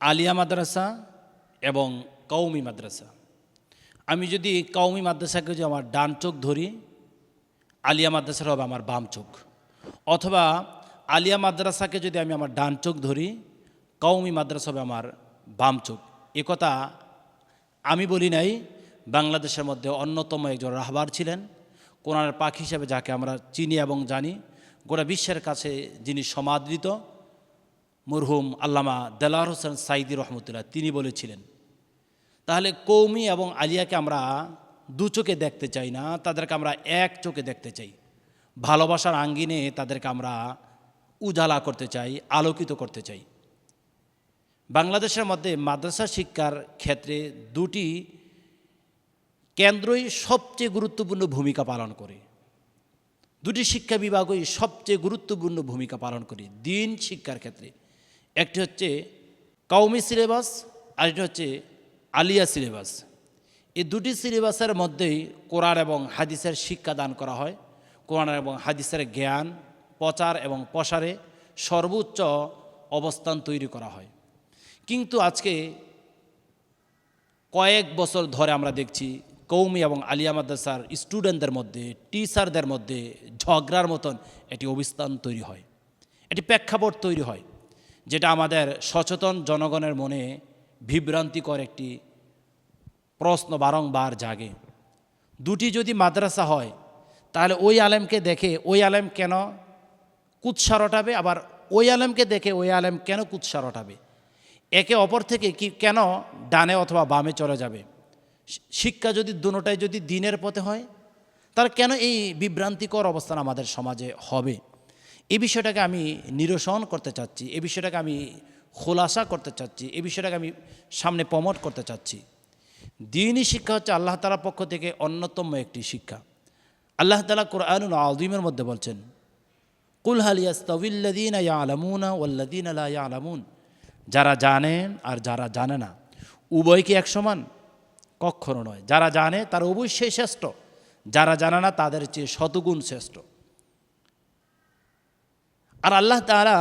আলিয়া মাদ্রাসা এবং কৌমি মাদ্রাসা। আমি যদি কৌমি মাদ্রাসাকে যদি আমার ডান চোখ ধরি, আলিয়া মাদ্রাসার হবে আমার বাম চোখ। অথবা আলিয়া মাদ্রাসাকে যদি আমি আমার ডান চোখ ধরি কৌমি মাদ্রাসা হবে আমার বাম চোখ। এ কথা আমি বলি নাই, বাংলাদেশের মধ্যে অন্যতম একজন রাহবার ছিলেন। কোরআনের পাখি হিসেবে যাকে আমরা চিনি এবং জানি, গোটা বিশ্বের কাছে যিনি সমাদৃত মরহুম আল্লামা দেলার হোসেন সাইদি রহমতুল্লাহ, তিনি বলেছিলেন, তাহলে কৌমি এবং আলিয়াকে আমরা দু চোখে দেখতে চাই না, তাদেরকে আমরা এক চোখে দেখতে চাই। ভালোবাসার আঙ্গিনে তাদেরকে আমরা উজালা করতে চাই, আলোকিত করতে চাই। বাংলাদেশের মধ্যে মাদ্রাসা শিক্ষার ক্ষেত্রে দুটি কেন্দ্রই সবচেয়ে গুরুত্বপূর্ণ ভূমিকা পালন করে। দুটি শিক্ষা বিভাগই সবচেয়ে গুরুত্বপূর্ণ ভূমিকা পালন করে, দিন শিক্ষার ক্ষেত্রে। একটি হচ্ছে কৌমি সিলেবাস আর একটি হচ্ছে আলিয়া সিলেবাস। এই দুটি সিলেবাসের মধ্যেই কোরআন এবং হাদিসের শিক্ষা দান করা হয়। কোরআন এবং হাদিসের জ্ঞান, প্রচার এবং প্রসারে সর্বোচ্চ অবস্থান তৈরি করা হয়। কিন্তু আজকে কয়েক বছর ধরে আমরা দেখছি কৌমি এবং আলিয়া মাদ্রাসার স্টুডেন্টদের মধ্যে, টিচারদের মধ্যে ঝগড়ার মতন একটি অবস্থান তৈরি হয়। একটি প্রেক্ষাপট তৈরি হয়। যেটা আমাদের সচেতন জনগণের মনে বিভ্রান্তিকর একটি প্রশ্ন বারংবার জাগে। দুটি যদি মাদ্রাসা হয়, তাহলে ওই আলেমকে দেখে ওই আলেম কেন কুৎসা রটাবে আবার ওই আলেমকে দেখে ওই আলেম কেন কুৎসা রটাবে একে অপর থেকে কি কেন ডানে অথবা বামে চলে যাবে? শিক্ষা যদি দুটোটাই যদি দিনের পথে হয়, তাহলে কেন এই বিভ্রান্তিকর অবস্থান আমাদের সমাজে হবে? এই বিষয়টাকে আমি নিরসন করতে চাচ্ছি এই বিষয়টাকে আমি খোলাসা করতে চাচ্ছি এই বিষয়টাকে আমি সামনে প্রমোট করতে চাচ্ছি। দিনই শিক্ষা হচ্ছে আল্লাহ তালার পক্ষ থেকে অন্যতম একটি শিক্ষা। আল্লাহ তালা কোরআনুল আদিমের মধ্যে বলছেন, কুল হালিয়াস্তাউল্লাদিন আলামুন ওল্লাদিন আলা আলামুন যারা জানেন আর যারা জানে না, উভয় কি এক সমান কখনো নয়। যারা জানে তারা অবশ্যই শ্রেষ্ঠ। যারা জানে না তাদের চেয়ে শতগুণ শ্রেষ্ঠ। আর আল্লাহ তারা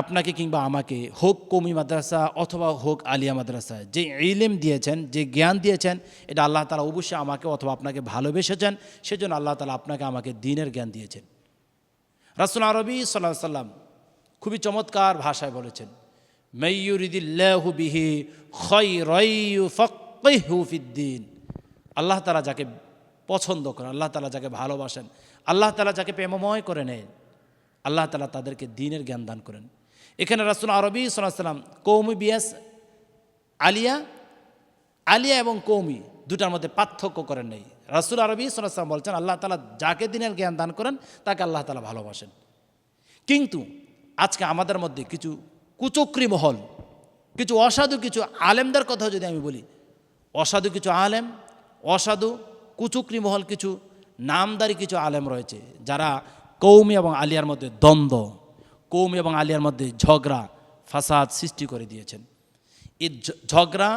আপনাকে কিংবা আমাকে, হোক কমি মাদ্রাসা অথবা হোক আলিয়া মাদ্রাসা, যে ইলেম দিয়েছেন, যে জ্ঞান দিয়েছেন, এটা আল্লাহ তালা অবশ্যই আমাকে অথবা আপনাকে ভালোবেসেছেন, সেজন্য আল্লাহ তালা আপনাকে আমাকে দিনের জ্ঞান দিয়েছেন। রাসুল আরবি সাল্লাহ সাল্লাম খুবই চমৎকার ভাষায় বলেছেন মেয়ুরিদিল্লাহু বিহি আল্লাহ তালা যাকে পছন্দ করেন, আল্লাহ তালা যাকে ভালোবাসেন, আল্লাহ তালা যাকে প্রেমময় করে নেন আল্লাহ তালা তাদেরকে দিনের জ্ঞান দান করেন। এখানে রাসুল আরবি সাল্লাম কৌমি বিয়াস, আলিয়া আলিয়া এবং কৌমি দুটার মধ্যে পার্থক্য করেন নেই। রাসুল আরবি সাল্লাম বলছেন, আল্লাহ তালা যাকে দিনের জ্ঞান দান করেন, তাকে আল্লাহ তালা ভালোবাসেন। কিন্তু আজকে আমাদের মধ্যে কিছু কুচক্রি মহল, কিছু অসাধু কিছু আলেমদের কথা যদি আমি বলি, অসাধু কিছু আলেম, অসাধু কুচুকরি মহল কিছু নামদারি কিছু আলেম রয়েছে, যারা কৌমি এবং আলিয়ার মধ্যে দ্বন্দ্ব, কৌমি এবং আলিয়ার মধ্যে ঝগড়া, ফাসাদ সৃষ্টি করে দিয়েছেন। এই ঝগড়া,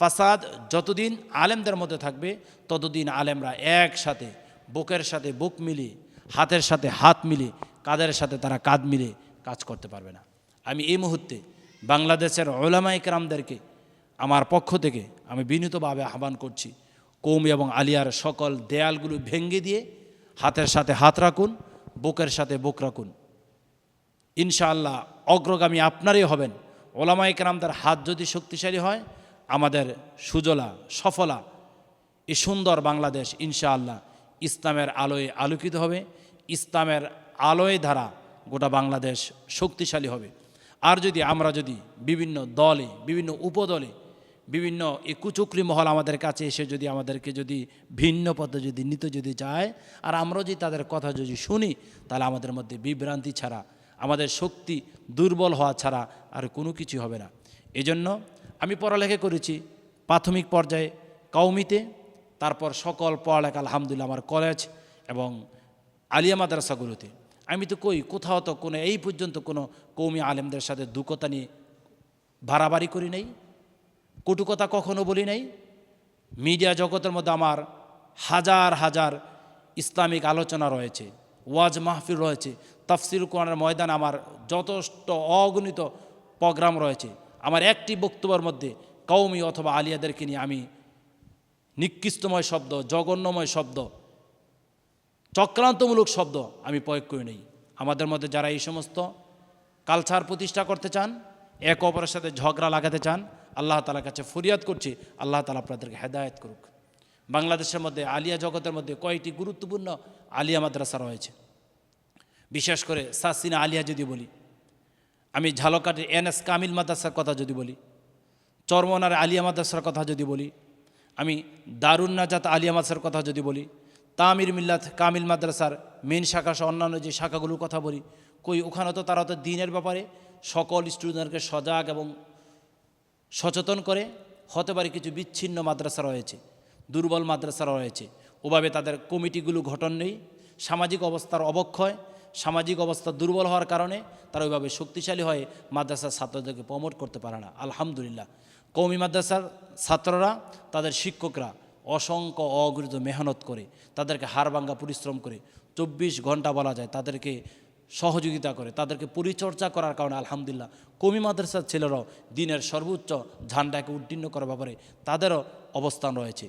ফাসাদ যতদিন আলেমদের মধ্যে থাকবে, ততদিন আলেমরা একসাথে বুকের সাথে বুক মিলিয়ে, হাতের সাথে হাত মিলিয়ে, কাদের সাথে তারা কাঁধ মিলিয়ে কাজ করতে পারবে না। আমি এই মুহূর্তে বাংলাদেশের ওলামা ইকরামদেরকে আমার পক্ষ থেকে আমি বিনীতভাবে আহ্বান করছি, কৌমি এবং আলিয়ার সকল দেয়ালগুলো ভেঙে দিয়ে, হাতের সাথে হাত রাখুন বুকের সাথে বুক রাখুন। ইনশাআল্লাহ অগ্রগামী আপনারই হবেন। ওলামা ইকরামদের হাত যদি শক্তিশালী হয়, আমাদের সুজলা, সফলা এই সুন্দর বাংলাদেশ ইনশাআল্লাহ ইসলামের আলোয় আলোকিত হবে। ইসলামের আলোয় ধারা গোটা বাংলাদেশ শক্তিশালী হবে। আর যদি আমরা যদি বিভিন্ন দলে, বিভিন্ন উপদলে বিভিন্ন এই কুচুকরি মহল আমাদের কাছে এসে যদি আমাদেরকে যদি ভিন্ন পথে যদি নিতে যদি চায় আর আমরা যদি তাদের কথা যদি শুনি, তাহলে আমাদের মধ্যে বিভ্রান্তি ছাড়া, আমাদের শক্তি দুর্বল হওয়া ছাড়া আর কোনো কিছু হবে না। এজন্য আমি পড়ালেখা করেছি প্রাথমিক পর্যায়ে কৌমিতে তারপর সকল পড়ালেখা আলহামদুলিল্লাহ আমার কলেজ এবং আলিয়া মাদ্রাসাগুলোতে। আমি তো কই, কোথাও তো কোনো, এই পর্যন্ত কোনো কৌমি আলেমদের সাথে দুকতা নিয়ে ভাড়াবাড়ি করি নাই। কটুকতা কখনো বলি নাই। মিডিয়া জগতের মধ্যে আমার হাজার হাজার ইসলামিক আলোচনা রয়েছে, ওয়াজ মাহফিল রয়েছে, তাফসির কোরআনের ময়দান আমার যথেষ্ট অগণিত প্রোগ্রাম রয়েছে। আমার একটি বক্তব্যের মধ্যে কৌমি অথবা আলিয়াদেরকে নিয়ে আমি নিকৃষ্টময় শব্দ, জঘন্যময় শব্দ, চক্রান্তমূলক শব্দ আমি প্রয়োগ করি নেই। আমাদের মধ্যে যারা এই সমস্ত কালচার প্রতিষ্ঠা করতে চান, এক অপরের সাথে ঝগড়া লাগাতে চান আল্লাহ তালার কাছে ফরিয়াদ করছি, আল্লাহ তালা আপনাদেরকে হেদায়ত করুক। বাংলাদেশের মধ্যে, আলিয়া জগতের মধ্যে কয়েকটি গুরুত্বপূর্ণ আলিয়া মাদ্রাসা রয়েছে? বিশেষ করে সাসিনা আলিয়া যদি বলি, আমি ঝালকাটির এন এস কামিল মাদ্রাসার কথা যদি বলি, চরমনার আলিয়া মাদ্রাসার কথা যদি বলি, আমি দারুণ নাজাত আলিয়া মাদ্রাসার কথা যদি বলি, তামির মিল্লাত কামিল মাদ্রাসার মেন শাখা সহ অন্যান্য যে শাখাগুলোর কথা বলি, কই ওখানে তো তারা তো দিনের ব্যাপারে সকল স্টুডেন্টকে সজাগ এবং সচেতন করে। হতে পারে কিছু বিচ্ছিন্ন মাদ্রাসা রয়েছে, দুর্বল মাদ্রাসা রয়েছে। ওভাবে তাদের কমিটিগুলো গঠন নেই। সামাজিক অবস্থার অবক্ষয়, সামাজিক অবস্থা দুর্বল হওয়ার কারণে তারা ওইভাবে শক্তিশালী হয়ে মাদ্রাসার ছাত্রদেরকে প্রমোট করতে পারে না। আলহামদুলিল্লাহ। কৌমি মাদ্রাসার ছাত্ররা, তাদের শিক্ষকরা অসংখ্য অগৃত মেহনত করে, তাদেরকে হাড়ভাঙ্গা পরিশ্রম করে, চব্বিশ ঘণ্টা বলা যায় তাদেরকে সহযোগিতা করে, তাদেরকে পরিচর্যা করার কারণে আলহামদুলিল্লাহ কমি মাদ্রাসার ছেলেরাও দিনের সর্বোচ্চ ঝান্ডাকে উত্তীর্ণ করার ব্যাপারে তাদেরও অবস্থান রয়েছে।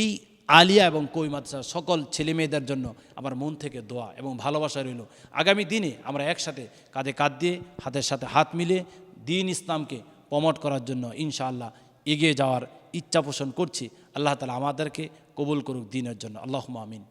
এই আলিয়া এবং কই মাদ্রাসার সকল ছেলে মেয়েদের জন্য আমার মন থেকে দোয়া এবং ভালোবাসা রইল। আগামী দিনে আমরা একসাথে কাঁধে কাঁধ দিয়ে, হাতের সাথে হাত মিলে দিন ইসলামকে প্রমোট করার জন্য ইনশাআল্লাহ এগিয়ে যাওয়ার ইচ্ছা পোষণ করছি। আল্লাহ তালা আমাদেরকে কবুল করুক দিনের জন্য। আল্লাহ আমিন।